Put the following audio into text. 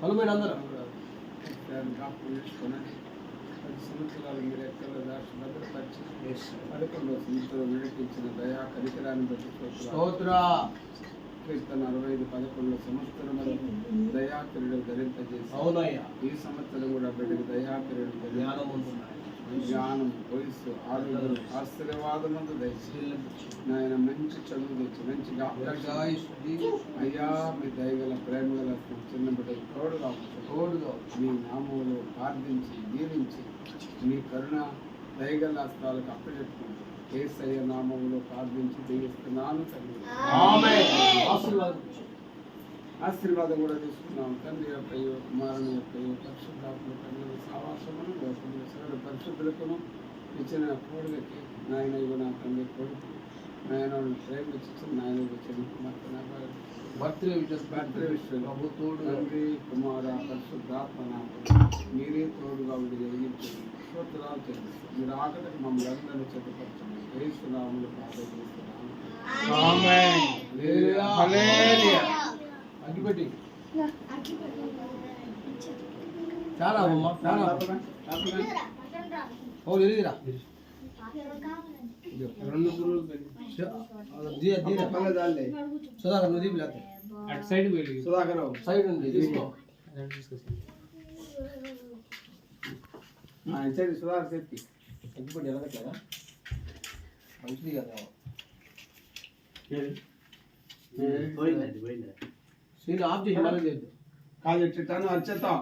పలుమైన అందరూ పది సంవత్సరాలు మీరు ఎక్కడ దాచి భద్రపరిచి పదకొండవ సంవత్సరం నడిపించిన దయా కనికరాన్ని బట్టి. స్తోత్ర కీర్తన అరవై ఐదు పదకొండు సంవత్సరం దయాకిరీడు ధరింపజేసి అవునయ్యా ఈ సంవత్సరం కూడా బిడ్డకు జ్ఞానం ఉంటున్నాయి జ్ఞానం వయస్సు ఆరోగ్యం ఆశీర్వాదమందు దయచేసి నాయన మంచి చదువు తెచ్చి మంచి అయ్యా మీ దయగల ప్రేమగల చిన్న బిడ్డలు తోడుగా. తోడుగా. మీ నామములు ప్రార్థించి దీవించి మీ కరుణ దయగల హస్తాలకు అప్పచెప్పుకుంటూ ఏసయ్య నామములో ప్రార్థించి దీవిస్తున్నాను తండ్రి. ఆశీర్వాదం. ఆశీర్వాదం కూడా తీసుకున్నాం తండ్రి యొక్క కుమారుని యొక్క సరళ పరిశుద్ధులకును ఇచ్చిన కోడులకి నాయన ఇవ్వ నా తండ్రి కొడుకు. నాయన ప్రేమించిన నాయన ఇచ్చిన బర్త్డే విషయం ప్రభు తోడు తండ్రి కుమార పరిశుద్ధాత్మ నాకు మీరే తోడుగా ఉండి జరిగించండి స్తోత్రాలు చెల్లిస్తాం. మీరు ఆకలికి మమ్మల్ని అందరినీ హల్లెలూయా. హల్లెలూయా. అగ్గిపెట్టి. చాలా అమ్మా చాలా ఓ ఎదిగిరా రెండు గురువులు పెళ్లి. దీర దీర పక్కన దాన్లే. సుధాకర్ నువ్వు దీపి లేకపోతే అటు సైడ్ వెళ్ళి సుధాకర్ సైడ్ ఉంది తీసుకో ఆ, ఇచ్చేది సుధాకర్ చెప్పి అగ్గిపెట్టి ఎలగట్లేదా మంచిది కదా సీన్ ఆఫ్ చేసి మళ్ళీ చేద్దాం కాదు ఇట్టాను వచ్చేస్తాం